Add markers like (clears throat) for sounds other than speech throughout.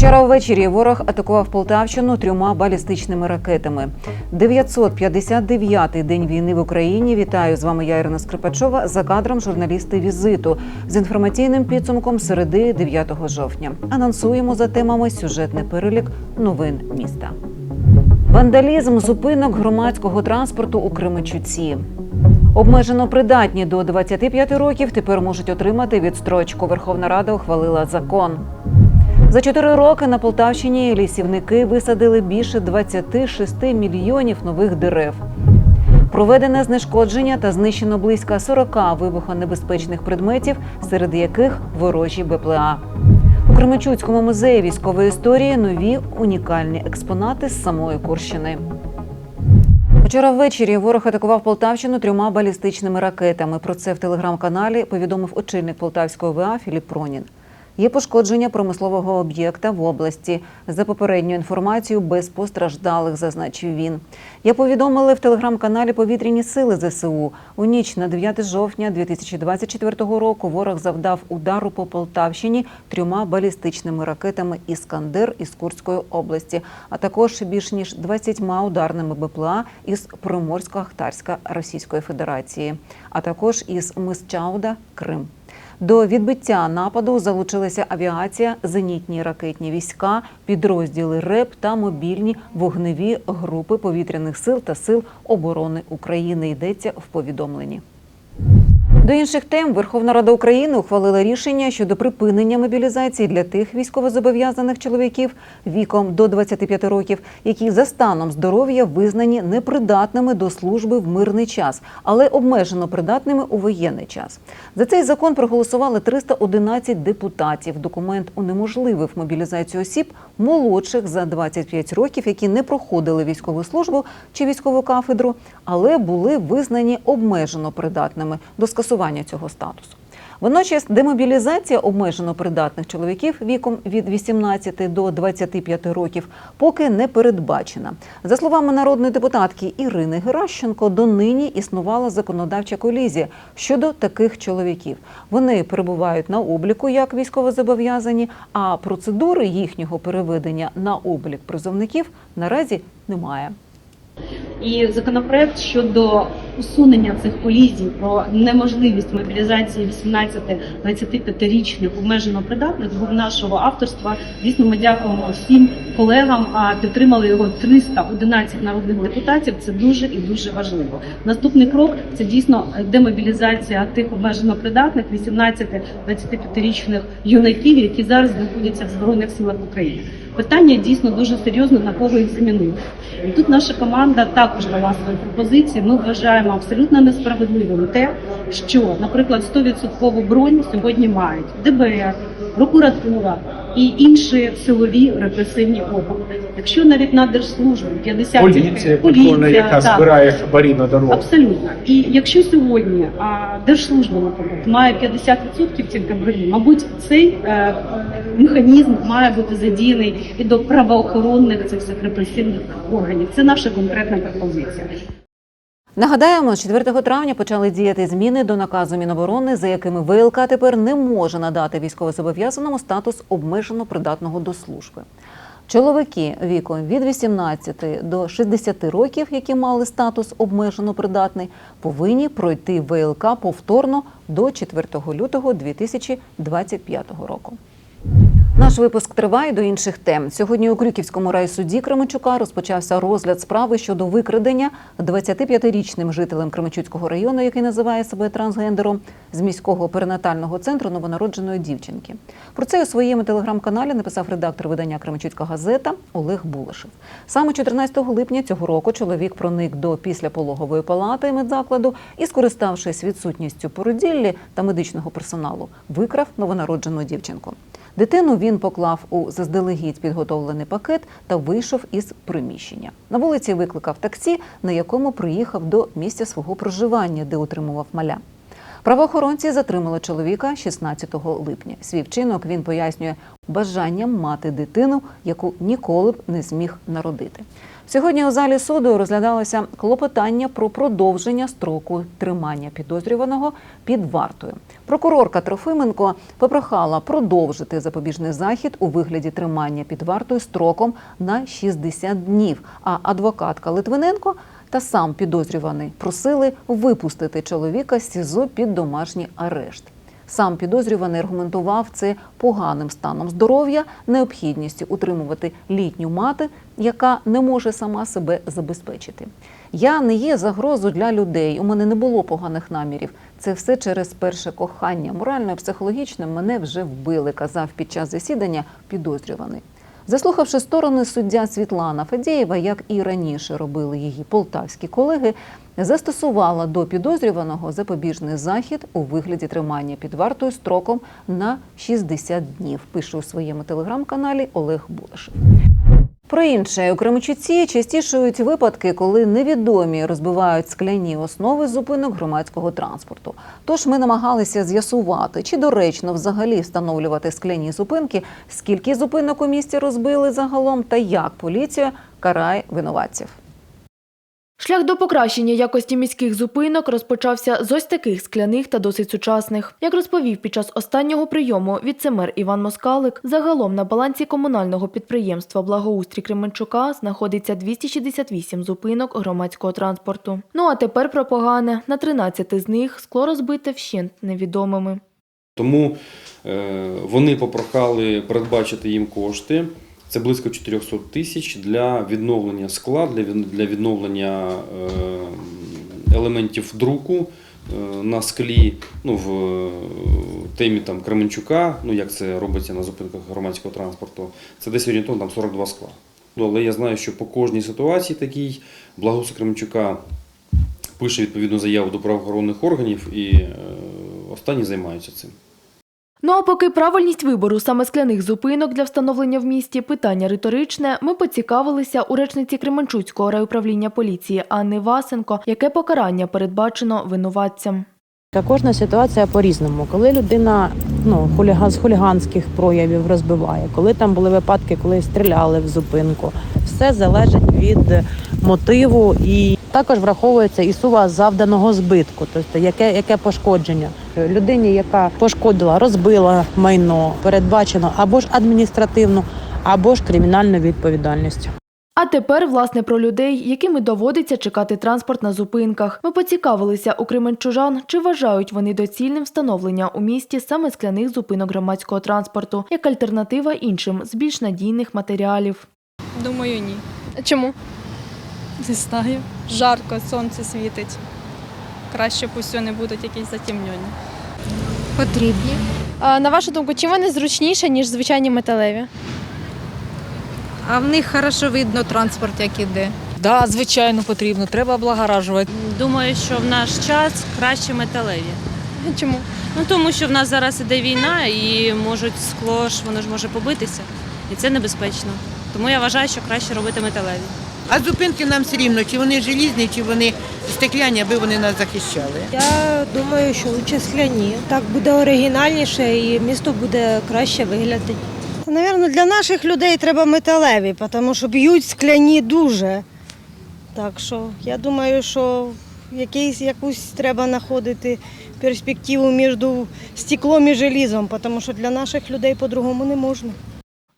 Вчора ввечері ворог атакував Полтавщину трьома балістичними ракетами. 959-й день війни в Україні. Вітаю з вами я Ірина Скрипачова. За кадром журналісти візиту з інформаційним підсумком середи 9 жовтня. Анонсуємо за темами сюжетний перелік новин міста. Вандалізм зупинок громадського транспорту у Кременчуці. Обмежено придатні до 25 років тепер можуть отримати відстрочку. Верховна Рада ухвалила закон. За чотири роки на Полтавщині лісівники висадили більше 26 мільйонів нових дерев. Проведене знешкодження та знищено близько 40 вибухонебезпечних предметів, серед яких ворожі БПЛА. Кременчуцькому музеї військової історії нові унікальні експонати з самої Курщини. Вчора ввечері ворог атакував Полтавщину трьома балістичними ракетами. Про це в телеграм-каналі повідомив очільник Полтавського ВА Філіп Пронін. Є пошкодження промислового об'єкта в області. За попередньою інформацією, без постраждалих, зазначив він. Я повідомили в телеграм-каналі Повітряні сили ЗСУ. У ніч на 9 жовтня 2024 року ворог завдав удару по Полтавщині трьома балістичними ракетами Іскандер із Курської області, а також більш ніж 20 ударними БПЛА із Приморсько-Ахтарська Російської Федерації, а також із Мисчауда Крим. До відбиття нападу залучилися авіація, зенітні ракетні війська, підрозділи РЕП та мобільні вогневі групи повітряних сил та сил оборони України. Йдеться в повідомленні. До інших тем Верховна Рада України ухвалила рішення щодо припинення мобілізації для тих військовозобов'язаних чоловіків віком до 25 років, які за станом здоров'я визнані непридатними до служби в мирний час, але обмежено придатними у воєнний час. За цей закон проголосували 311 депутатів. Документ унеможливив мобілізацію осіб молодших за 25 років, які не проходили військову службу чи військову кафедру, але були визнані обмежено придатними до скасування цього статусу. Водночас демобілізація обмежено придатних чоловіків віком від 18 до 25 років поки не передбачена. За словами народної депутатки Ірини Геращенко, донині існувала законодавча колізія щодо таких чоловіків. Вони перебувають на обліку як військовозобов'язані, а процедури їхнього переведення на облік призовників наразі немає. І законопроект щодо усунення цих колізій про неможливість мобілізації 18-25-річних обмежено придатних був нашого авторства. Звісно, ми дякуємо всім колегам. А підтримали його 311 народних депутатів. Це дуже і дуже важливо. Наступний крок це дійсно демобілізація тих обмежено придатних 18-25-річних юнаків, які зараз знаходяться в збройних силах України. Питання дійсно дуже серйозно на кого їх замінити. І тут наша команда також дала свої пропозиції. Ми вважаємо абсолютно несправедливим те, що, наприклад, 100% бронь сьогодні мають ДБР, прокуратура і інші силові репресивні органи. Якщо навіть на держслужбі 50 Поліція, поліція яка так, збирає хабарі на дорогу. Абсолютно. І якщо сьогодні а, держслужба, наприклад, має 50% тільки броні, мабуть, цей е, механізм має бути задіяний і до правоохоронних цих репресивних органів. Це наша конкретна пропозиція. Нагадаємо, 4 травня почали діяти зміни до наказу Міноборони, за якими ВЛК тепер не може надати військовозобов'язаному статус обмежено придатного до служби. Чоловіки віком від 18 до 60 років, які мали статус обмежено придатний, повинні пройти ВЛК повторно до 4 лютого 2025 року. Наш випуск триває до інших тем. Сьогодні у Крюківському райсуді Кременчука розпочався розгляд справи щодо викрадення 25-річним жителем Кременчуцького району, який називає себе трансгендером, з міського перинатального центру новонародженої дівчинки. Про це у своєму телеграм-каналі написав редактор видання Кременчуцька газета Олег Булашев. Саме 14 липня цього року чоловік проник до післяпологової палати медзакладу і, скориставшись відсутністю породіллі та медичного персоналу, викрав новонароджену дівчинку. Дитину він поклав у заздалегідь підготовлений пакет та вийшов із приміщення. На вулиці викликав таксі, на якому приїхав до місця свого проживання, де утримував маля. Правоохоронці затримали чоловіка 16 липня. Свій вчинок він пояснює бажанням мати дитину, яку ніколи б не зміг народити. Сьогодні у залі суду розглядалося клопотання про продовження строку тримання підозрюваного під вартою. Прокурорка Трофименко попрохала продовжити запобіжний захід у вигляді тримання під вартою строком на 60 днів. А адвокатка Литвиненко та сам підозрюваний просили випустити чоловіка з СІЗО під домашній арешт. Сам підозрюваний аргументував це поганим станом здоров'я, необхідністю утримувати літню мати, яка не може сама себе забезпечити. Я не є загрозою для людей. У мене не було поганих намірів. Це все через перше кохання. Морально і психологічно мене вже вбили, казав під час засідання підозрюваний. Заслухавши сторони, суддя Світлана Фадєєва, як і раніше робили її полтавські колеги, застосувала до підозрюваного запобіжний захід у вигляді тримання під вартою строком на 60 днів. Пише у своєму телеграм-каналі Олег Булашев. Про інше у Кремчуці частішують випадки, коли невідомі розбивають скляні основи зупинок громадського транспорту. Тож ми намагалися з'ясувати, чи доречно взагалі встановлювати скляні зупинки, скільки зупинок у місті розбили загалом, та як поліція карає винуватців. Шлях до покращення якості міських зупинок розпочався з ось таких скляних та досить сучасних. Як розповів під час останнього прийому віцемер Іван Москалик, загалом на балансі комунального підприємства Благоустрій Кременчука знаходиться 268 зупинок громадського транспорту. Ну а тепер про погане. На 13 з них скло розбите вщент невідомими. Тому е, вони попрохали передбачити їм кошти. Це близько 400 тисяч для відновлення скла, для, відновлення е, елементів друку е, на склі ну, в темі там, Кременчука, ну як це робиться на зупинках громадського транспорту, це десь орієнтовно там 42 скла. Ну, але я знаю, що по кожній ситуації такій благоустрій Кременчука пише відповідну заяву до правоохоронних органів і е, останні займаються цим. Ну а поки правильність вибору саме скляних зупинок для встановлення в місті питання риторичне, ми поцікавилися у речниці Кременчуцького райуправління поліції Анни Васенко, яке покарання передбачено винуватцям. Та Кожна ситуація по-різному. Коли людина ну, хуліга, з хуліганських проявів розбиває, коли там були випадки, коли стріляли в зупинку, все залежить від мотиву і також враховується і сума завданого збитку, тобто яке, яке пошкодження. Людині, яка пошкодила, розбила майно, передбачено або ж адміністративну, або ж кримінальну відповідальність. А тепер, власне, про людей, якими доводиться чекати транспорт на зупинках. Ми поцікавилися у кременчужан, чи вважають вони доцільним встановлення у місті саме скляних зупинок громадського транспорту як альтернатива іншим з більш надійних матеріалів. Думаю, ні. Чому? Не знаю. Жарко, сонце світить. Краще пусть вони будуть якісь затемнені. Потрібні. А, На вашу думку, чим вони зручніші, ніж звичайні металеві? А в них хорошо видно транспорт, як іде. Да, звичайно, потрібно. Треба облагоражувати. Думаю, що в наш час краще металеві. (laughs) Чому? Ну тому що в нас зараз іде війна і можуть скло ж воно ж може побитися, і це небезпечно. Тому я вважаю, що краще робити металеві. А зупинки нам все рівно, чи вони желізні, чи вони стекляні, аби вони нас захищали. Я думаю, що лучше скляні. Так буде оригінальніше і місто буде краще виглядати. Навірно, для наших людей треба металеві, тому що б'ють скляні дуже. Так що я думаю, що якийсь, якусь треба знаходити перспективу між стеклом і желізом, тому що для наших людей по-другому не можна.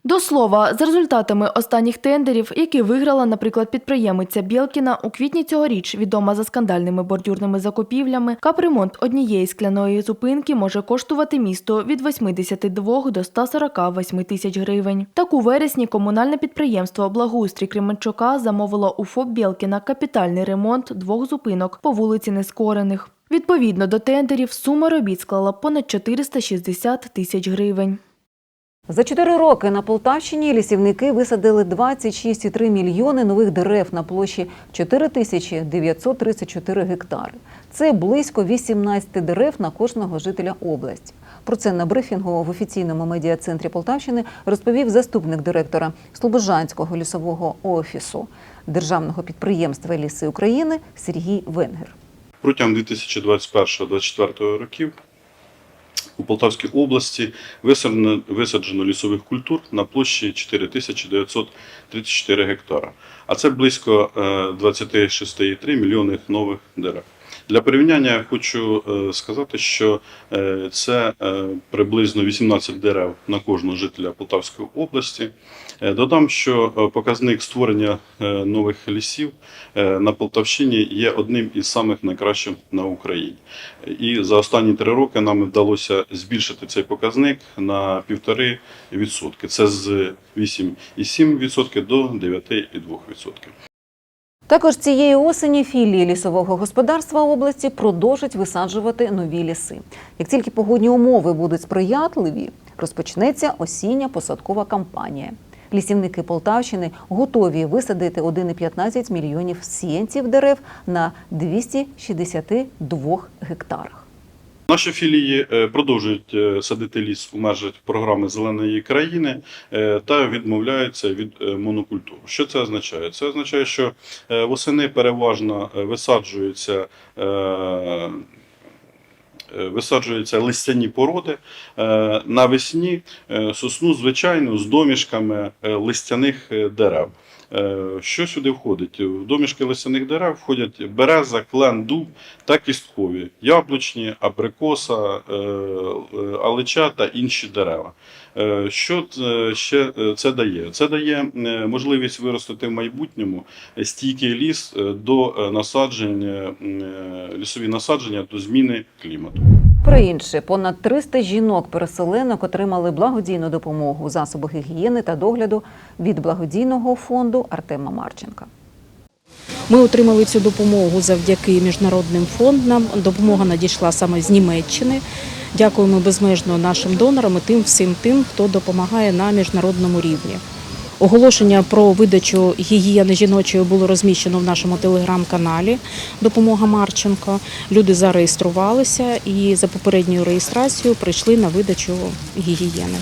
До слова, за результатами останніх тендерів, які виграла, наприклад, підприємиця Білкіна, у квітні цьогоріч, відома за скандальними бордюрними закупівлями, капремонт однієї скляної зупинки може коштувати місто від 82 до 148 тисяч гривень. Так у вересні комунальне підприємство Благоустрій Кременчука замовило у ФОП Білкіна капітальний ремонт двох зупинок по вулиці Нескорених. Відповідно до тендерів, сума робіт склала понад 460 тисяч гривень. За чотири роки на Полтавщині лісівники висадили 26,3 мільйони нових дерев на площі 4 тисячі 934 гектари. Це близько 18 дерев на кожного жителя області. Про це на брифінгу в офіційному медіа-центрі Полтавщини розповів заступник директора Слобожанського лісового офісу державного підприємства Ліси України Сергій Венгер. Протягом 2021-2024 років у Полтавській області висаджено, лісових культур на площі 4934 гектара, а це близько е, 26,3 мільйони нових дерев. Для порівняння хочу е, сказати, що е, це е, приблизно 18 дерев на кожного жителя Полтавської області. Е, Додам, що е, показник створення е, нових лісів на Полтавщині є одним із самих найкращих на Україні. І за останні три роки нам вдалося збільшити цей показник на 1,5%. Це з 8,7% до 9,2%. Також цієї осені філії лісового господарства області продовжать висаджувати нові ліси. Як тільки погодні умови будуть сприятливі, розпочнеться осіння посадкова кампанія. Лісівники Полтавщини готові висадити 1,15 мільйонів сіянців дерев на 262 гектарах. Наші філії е, продовжують е, садити ліс у межах програми Зеленої країни е, та відмовляються від е, монокультур. Що це означає? Це означає, що восени переважно висаджуються. Е, Висаджуються листяні породи Е, навесні е, сосну звичайно, з домішками листяних дерев. Е, Що сюди входить? В домішки листяних дерев входять береза, клен, дуб та кісткові, яблучні, абрикоса, е, е, алича та інші дерева. Що це- ще це дає? Це дає можливість виростити в майбутньому стійкий ліс до насадження, лісові насадження до зміни клімату. Про інше, понад 300 жінок-переселенок отримали благодійну допомогу, засоби гігієни та догляду від благодійного фонду Артема Марченка. Ми отримали цю допомогу завдяки міжнародним фондам. Допомога надійшла саме з Німеччини. Дякуємо безмежно нашим донорам і тим всім тим, хто допомагає на міжнародному рівні. Оголошення про видачу гігієни жіночої було розміщено в нашому телеграм-каналі Допомога Марченко. Люди зареєструвалися і за попередньою реєстрацією прийшли на видачу гігієни.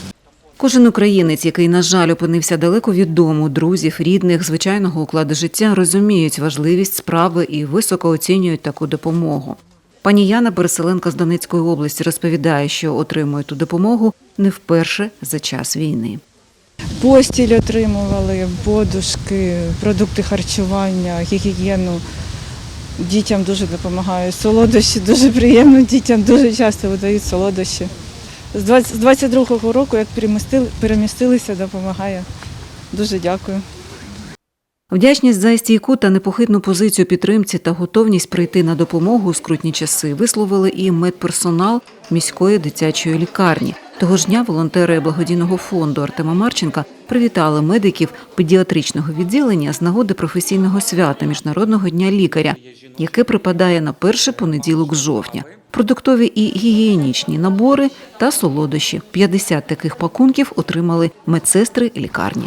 Кожен українець, який, на жаль, опинився далеко від дому, друзів, рідних, звичайного укладу життя, розуміють важливість справи і високо оцінюють таку допомогу. Пані Яна, переселенка з Донецької області, розповідає, що отримує ту допомогу не вперше за час війни. Постіль отримували, подушки, продукти харчування, гігієну. Дітям дуже допомагаю. Солодощі дуже приємно, дітям дуже часто видають солодощі. З 22-го року, як перемістилися, допомагає. Дуже дякую. Вдячність за стійку та непохитну позицію підтримці та готовність прийти на допомогу у скрутні часи висловили і медперсонал міської дитячої лікарні. Того ж дня волонтери благодійного фонду Артема Марченка привітали медиків педіатричного відділення з нагоди професійного свята Міжнародного дня лікаря, яке припадає на перший понеділок жовтня. Продуктові і гігієнічні набори та солодощі. 50 таких пакунків отримали медсестри лікарні.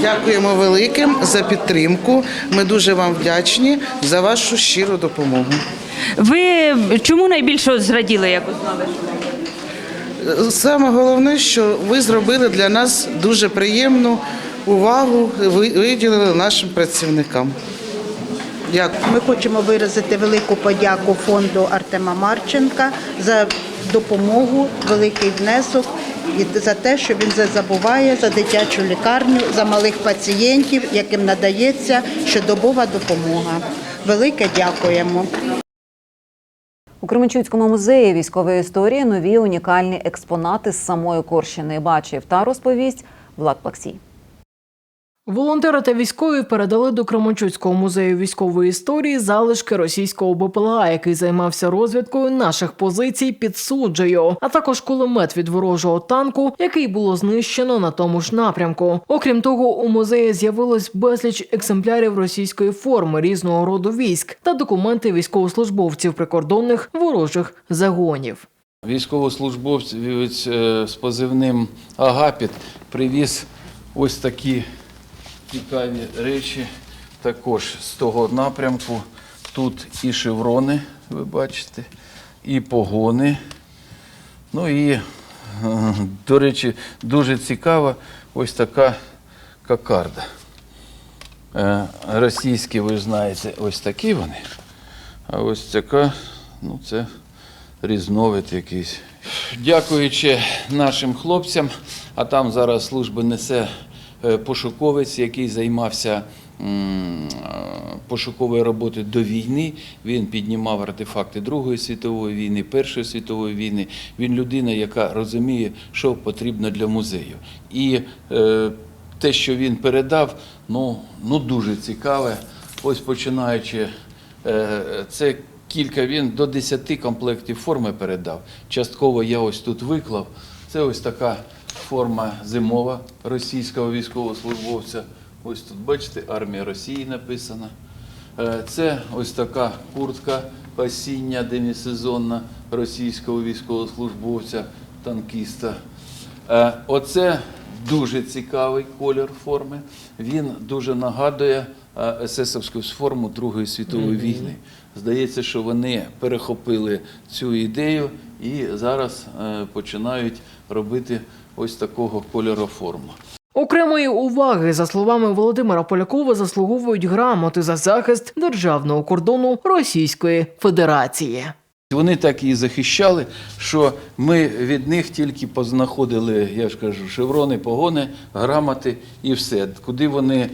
Дякуємо великим за підтримку. Ми дуже вам вдячні за вашу щиру допомогу. Ви чому найбільше зраділи, як узнали? Саме головне, що ви зробили для нас дуже приємну увагу, виділили нашим працівникам. Дякую. Ми хочемо виразити велику подяку фонду Артема Марченка за допомогу, великий внесок і за те, що він забуває за дитячу лікарню, за малих пацієнтів, яким надається щодобова допомога. Велике дякуємо. У Кременчуцькому музеї військової історії нові унікальні експонати з самої Корщини бачив та розповість Влад Плаксій. Волонтери та військові передали до Кременчуцького музею військової історії залишки російського БПЛА, який займався розвідкою наших позицій під суджею, а також кулемет від ворожого танку, який було знищено на тому ж напрямку. Окрім того, у музеї з'явилось безліч екземплярів російської форми різного роду військ та документи військовослужбовців прикордонних ворожих загонів. Військовослужбовець е, з позивним Агапіт привіз ось такі цікаві речі також з того напрямку. Тут і шеврони, ви бачите, і погони. Ну і, е, до речі, дуже цікава ось така кокарда. Е, Російські, ви знаєте, ось такі вони. А ось така, ну це різновид якийсь. Дякуючи нашим хлопцям, а там зараз служби несе пошуковець, який займався е, пошуковою роботою до війни. Він піднімав артефакти Другої світової війни, Першої світової війни. Він людина, яка розуміє, що потрібно для музею. І е, те, що він передав, ну, ну дуже цікаве. Ось починаючи, е, це кілька він до 10 комплектів форми передав. Частково я ось тут виклав. Це ось така форма зимова російського військовослужбовця. Ось тут, бачите, армія Росії написана. Е, Це ось така куртка осіння, демісезонна російського військовослужбовця, танкіста. Е, Оце дуже цікавий колір форми. Він дуже нагадує е, есесовську форму Другої світової війни. Здається, що вони перехопили цю ідею і зараз починають робити ось такого кольору форму. Окремої уваги, за словами Володимира Полякова, заслуговують грамоти за захист державного кордону Російської Федерації. Вони так її захищали, що ми від них тільки познаходили, я ж кажу, шеврони, погони, грамоти і все. Куди вони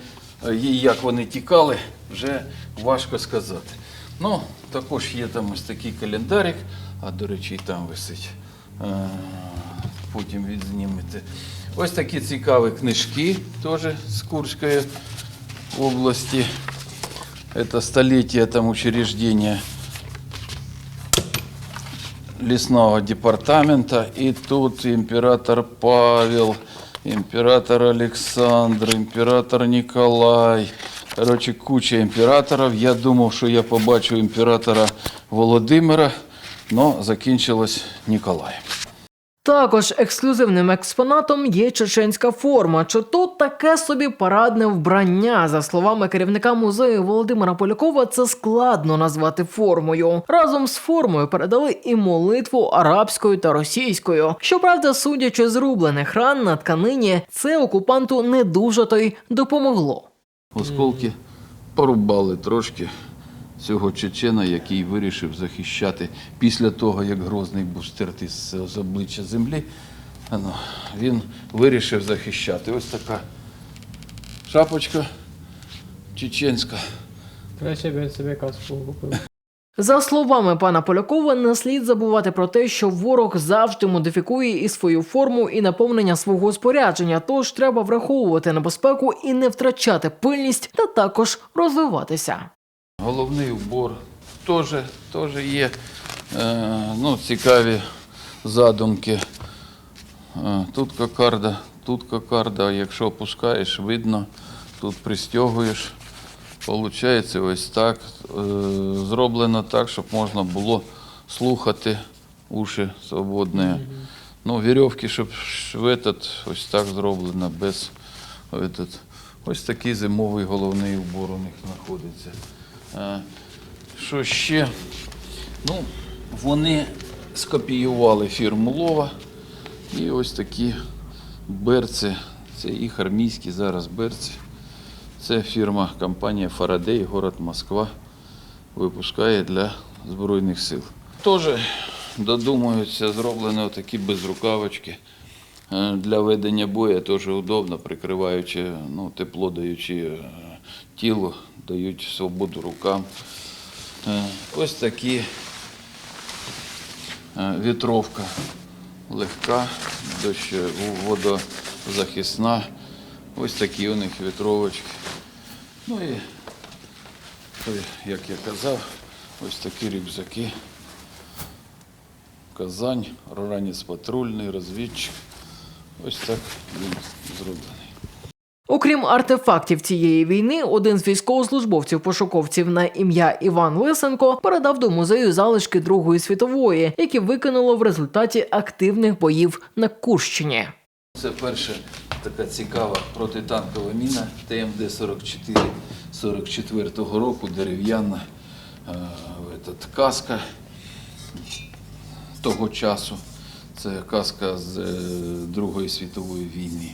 е, і як вони тікали, вже важко сказати. Ну, також є там ось такий календарик, а до речі, і там висить. Е, Потім відзнімете. Ось такі цікаві книжки, теж з Курської області. Это столетие там учреждения лесного департамента. И тут император Павел, император Александр, император Николай. Короче, куча імператорів. Я думав, що я побачу імператора Володимира, але закінчилось Ніколаєм. Також ексклюзивним експонатом є чеченська форма, чи то таке собі парадне вбрання. За словами керівника музею Володимира Полякова, це складно назвати формою. Разом з формою передали і молитву арабською та російською. Щоправда, судячи з рублених ран на тканині, це окупанту не дуже то й допомогло. Осколки порубали трошки цього чечена, який вирішив захищати після того, як Грозний був стертий з, з обличчя землі. ну, Він вирішив захищати. Ось така шапочка чеченська. Краще б я собі каску купив. За словами пана Полякова, не слід забувати про те, що ворог завжди модифікує і свою форму, і наповнення свого спорядження. Тож треба враховувати небезпеку і не втрачати пильність, та також розвиватися. Головний убор теж, теж є е, ну, цікаві задумки. Е, Тут кокарда, тут кокарда, якщо опускаєш, видно, тут пристягуєш. Получається ось так. Е, Зроблено так, щоб можна було слухати уші свободні. Ну, вірьовки, щоб в этот, ось так зроблено, без этот. Ось такий зимовий головний убор у них знаходиться. Е, Що ще? Ну, вони скопіювали фірму Лова. І ось такі берці. Це їх армійські зараз берці. Це фірма, компанія Фарадей, город Москва, випускає для Збройних сил. Теж додумуються, зроблені такі безрукавочки. Е, Для ведення бою теж удобно, прикриваючи, ну, тепло даючи е, тілу, дають свободу рукам. Е, Ось такі е, вітровка легка, дощ, водозахисна. Ось такі у них вітровочки. Ну і, як я казав, ось такі рюкзаки. Казань, ранець патрульний, розвідчик. Ось так він зроблений. Окрім артефактів цієї війни, один з військовослужбовців-пошуковців на ім'я Іван Лисенко передав до музею залишки Другої світової, які викинуло в результаті активних боїв на Курщині. Це перша така цікава протитанкова міна ТМД-44 44-го року, дерев'яна е, каска того часу. Це каска з е, Другої світової війни.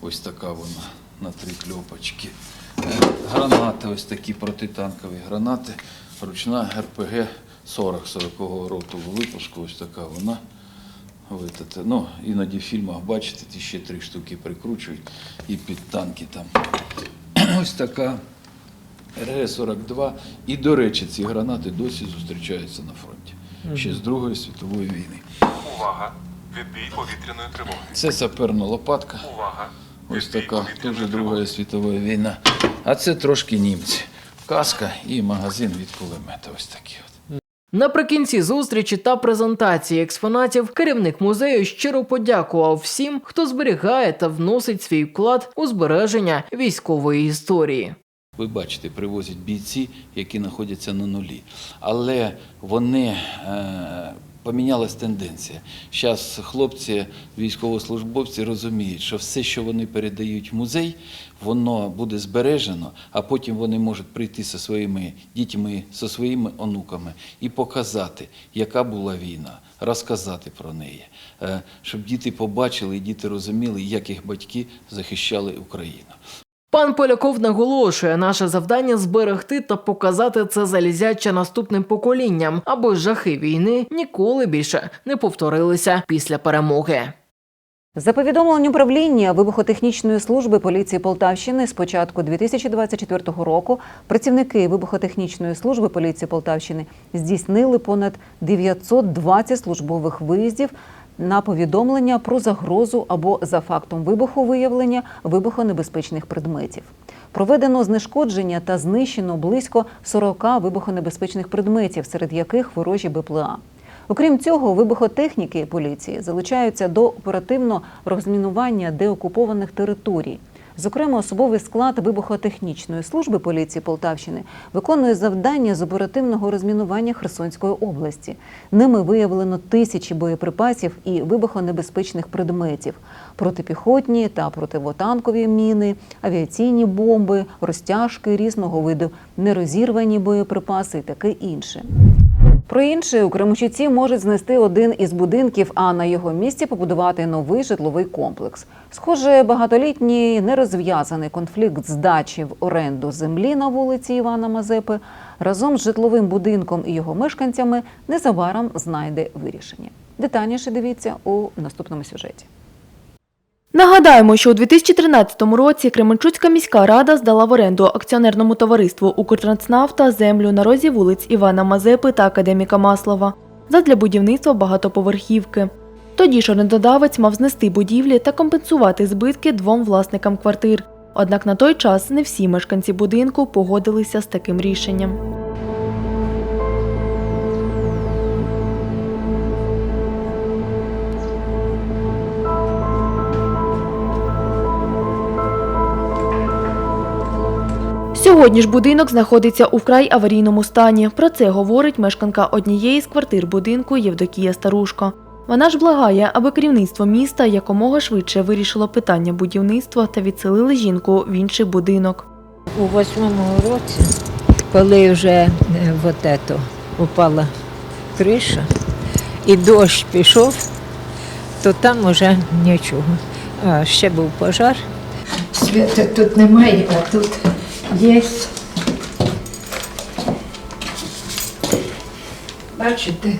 Ось така вона на три кльопочки. Е, Гранати, ось такі протитанкові гранати ручна РПГ 40 40-го року випуску. Ось така вона. Витати. Ну, іноді в фільмах бачите, ті ще три штуки прикручують і під танки там. (clears throat) Ось така РГ-42. І, до речі, ці гранати досі зустрічаються на фронті. Ще з Другої світової війни. Увага! Відбій повітряної тривоги. Це саперна лопатка. Увага! Ось така, теж Друга світова війна. А це трошки німці. Каска і магазин від кулемета. Ось такі от. Наприкінці зустрічі та презентації експонатів керівник музею щиро подякував всім, хто зберігає та вносить свій вклад у збереження військової історії. Ви бачите, привозять бійці, які знаходяться на нулі. Але вони е, помінялась тенденція. Зараз хлопці, військовослужбовці розуміють, що все, що вони передають в музей, воно буде збережено, а потім вони можуть прийти зі своїми дітьми, зі своїми онуками і показати, яка була війна, розказати про неї, е, щоб діти побачили і діти розуміли, як їх батьки захищали Україну. Пан Поляков наголошує, наше завдання зберегти та показати це залізяче наступним поколінням, аби жахи війни ніколи більше не повторилися після перемоги. За повідомленням управління вибухотехнічної служби поліції Полтавщини з початку 2024 року працівники вибухотехнічної служби поліції Полтавщини здійснили понад 920 службових виїздів на повідомлення про загрозу або за фактом вибуху виявлення вибухонебезпечних предметів. Проведено знешкодження та знищено близько 40 вибухонебезпечних предметів, серед яких ворожі БПЛА. Окрім цього, вибухотехніки поліції залучаються до оперативного розмінування деокупованих територій. Зокрема, особовий склад вибухотехнічної служби поліції Полтавщини виконує завдання з оперативного розмінування Херсонської області. Ними виявлено тисячі боєприпасів і вибухонебезпечних предметів, протипіхотні та противотанкові міни, авіаційні бомби, розтяжки різного виду, нерозірвані боєприпаси і таке інше. Про інше у Кременчуці можуть знести один із будинків, а на його місці побудувати новий житловий комплекс. Схоже, багатолітній нерозв'язаний конфлікт здачі в оренду землі на вулиці Івана Мазепи разом з житловим будинком і його мешканцями незабаром знайде вирішення. Детальніше дивіться у наступному сюжеті. Нагадаємо, що у 2013 році Кременчуцька міська рада здала в оренду акціонерному товариству «Укртранснафта» землю на розі вулиць Івана Мазепи та Академіка Маслова задля будівництва багатоповерхівки. Тоді ж орендодавець мав знести будівлі та компенсувати збитки двом власникам квартир. Однак на той час не всі мешканці будинку погодилися з таким рішенням. Сьогодні ж будинок знаходиться у вкрай аварійному стані. Про це говорить мешканка однієї з квартир будинку Євдокія Старушко. Вона ж благає, аби керівництво міста якомога швидше вирішило питання будівництва та відселили жінку в інший будинок. У восьмому році, коли вже е, вот это, упала криша і дощ пішов, то там уже нічого. А ще був пожар. Свята тут немає, а тут є. Бачите,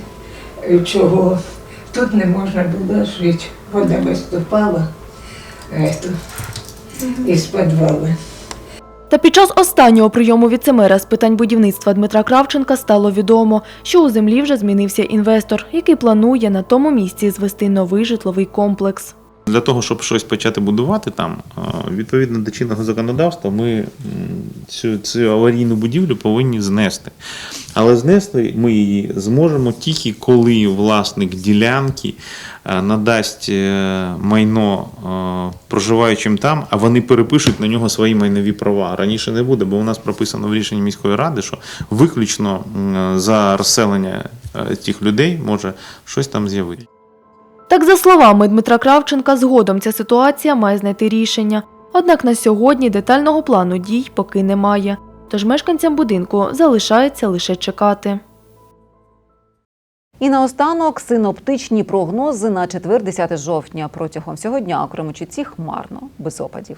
чого тут не можна було жити. Вода виступала ето, із підвалу. Та під час останнього прийому віцемера з питань будівництва Дмитра Кравченка стало відомо, що у землі вже змінився інвестор, який планує на тому місці звести новий житловий комплекс. Для того, щоб щось почати будувати там, е, відповідно до чинного законодавства, ми цю, цю аварійну будівлю повинні знести. Але знести ми її зможемо тільки коли власник ділянки е, надасть е, майно проживаючим там, а вони перепишуть на нього свої майнові права. Раніше не буде, бо у нас прописано в рішенні міської ради, що виключно за розселення тих людей може щось там з'явитися. Так, за словами Дмитра Кравченка, згодом ця ситуація має знайти рішення. Однак на сьогодні детального плану дій поки немає. Тож мешканцям будинку залишається лише чекати. І наостанок синоптичні прогнози на четвер 10 жовтня. Протягом всього дня у Кременчуці хмарно, без опадів.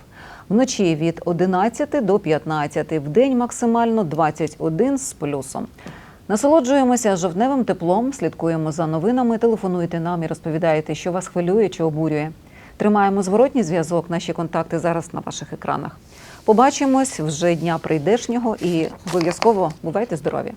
Вночі від 11 до 15, в день максимально 21 з плюсом. Насолоджуємося жовтневим теплом, слідкуємо за новинами, телефонуйте нам і розповідаєте, що вас хвилює чи обурює. Тримаємо зворотній зв'язок. Наші контакти зараз на ваших екранах. Побачимось вже дня прийдешнього і обов'язково бувайте здорові.